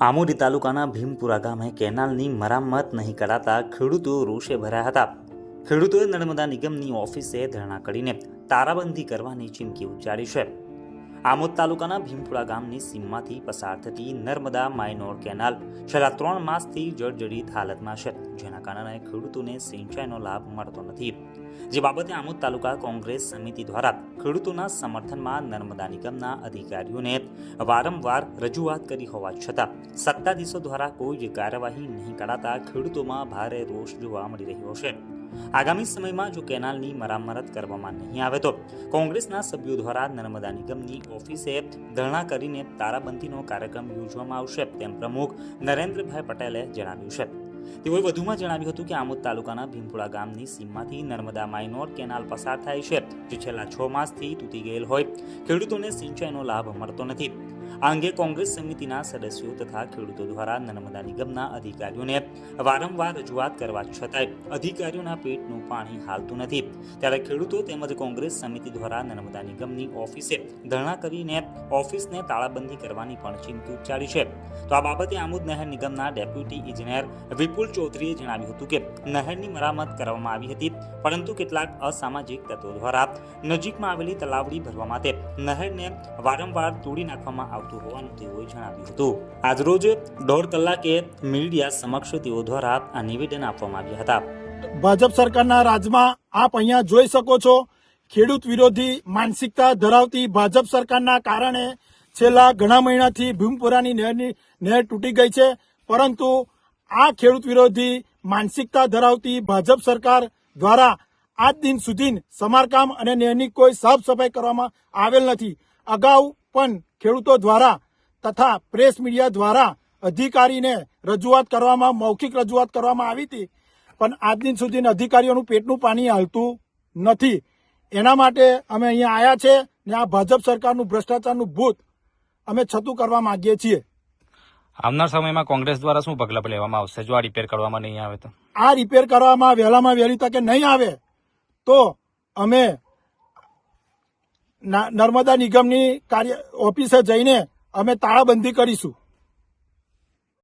આમોદી તાલુકાના ભીમપુરા ગામે કેનાલની મરામત નહીં કરાતા ખેડૂતો રોષે ભરાયા હતા. ખેડૂતોએ નર્મદા નિગમની ઓફિસે ધરણા કરીને તારાબંધી કરવાની ચીમકી ઉચ્ચારી છે. આમોદ તાલુકાના ભીમપુરા ગામની સીમમાંથી પસાર થતી નર્મદા માઇનોર કેનાલ છેલ્લા ત્રણ માસથી જર્જરિત હાલતમાં છે. જેના કારણે ખેડૂતોને સિંચાઈનો લાભ મળતો નથી. જે બાબતે આમોદ તાલુકા કોંગ્રેસ સમિતિ દ્વારા ખેડૂતોના સમર્થનમાં નર્મદા નિગમના અધિકારીઓને વારંવાર રજૂઆત કરી હોવા છતાં સત્તાધીશો દ્વારા કોઈ કાર્યવાહી નહીં કરાતા ખેડૂતોમાં ભારે રોષ જોવા મળી રહ્યો છે. આગામી સમયમાં જો કેનાલની મરામત કરવામાં નહીં આવે તો કોંગ્રેસના સભ્યો દ્વારા નર્મદા નિગમની ઓફિસે ધરણા કરીને તારાબંધીનો કાર્યક્રમ યોજવામાં આવશે, તેમ પ્રમુખ નરેન્દ્રભાઈ પટેલે જણાવ્યું છે. તેઓએ વધુમાં જણાવ્યું હતું કે આમોદ તાલુકાના ભીમપુરા ગામની સીમમાંથી નર્મદા માઇનોર કેનાલ પસાર થાય છે, જે છેલ્લા છ માસથી તૂટી ગયેલ હોય. ખેડૂતોને સિંચાઈનો લાભ મળતો નથી. આ અંગે કોંગ્રેસ સમિતિના સદસ્યો તથા ખેડૂતો દ્વારા નર્મદા નિગમના અધિકારીઓને વારંવાર રજૂઆત કરવા છતાંય અધિકારીઓના પેટનું પાણી હાલતું નથી. ત્યારે ખેડૂતો તેમજ કોંગ્રેસ સમિતિ દ્વારા નર્મદા નિગમની ઓફિસે ધરણા કરીને ઓફિસને તાળાબંધી કરવાની પણ ચિંતુ ઉચ્ચારી છે. તો આ બાબતે આમોદ નહેર નિગમના ડેપ્યુટી ઇજનેર વિપુલ ચૌધરીએ જણાવ્યું હતું કે નહેરની મરામત કરવામાં આવી હતી, પરંતુ કેટલાક અસામાજિક તત્વો દ્વારા નજીકમાં આવેલી તલાવડી ભરવા માટે નહેરને વારંવાર તોડી નાખવામાં આવતું હોવાનું તેઓએ જણાવ્યું હતું. આજરોજ દોઢ કલાકે મીડિયા સમક્ષ તેઓ દ્વારા આ નિવેદન આપવામાં આવ્યા હતા. ભાજપ સરકારના રાજમાં આપ અહીંયા જોઈ શકો છો, ખેડૂત વિરોધી માનસિકતા ધરાવતી ભાજપ સરકારના કારણે છેલ્લા ઘણા મહિનાથી ભીમપુરાની નહેરની, નહેર તૂટી ગઈ છે. પરંતુ આ ખેડૂત વિરોધી માનસિકતા ધરાવતી ભાજપ સરકાર દ્વારા આજ દિન સુધી સમારકામ અને નહેરની કોઈ સાફ સફાઈ કરવામાં આવેલ નથી. અગાઉ પણ ખેડૂતો દ્વારા તથા પ્રેસ મીડિયા દ્વારા અધિકારીને રજૂઆત કરવામાં મૌખિક રજૂઆત કરવામાં આવી હતી. પણ આજ દિન સુધી અધિકારીઓનું પેટનું પાણી હાલતું નથી. એના માટે અમે અહીંયા આવ્યા છે ને આ ભાજપ સરકારનું ભ્રષ્ટાચારનું ભૂત અમે છતું કરવા માંગીએ છીએ. આવનાર સમયમાં કોંગ્રેસ દ્વારા શું પગલાં લેવામાં આવશે? જો આ રિપેર કરવામાં નહીં આવે તો? આ રિપેર કરવામાં વહેલામાં વહેલી તકે નહીં આવે તો અમે નર્મદા નિગમની કાર્ય ઓફિસે જઈને અમે તાળાબંધી કરીશું.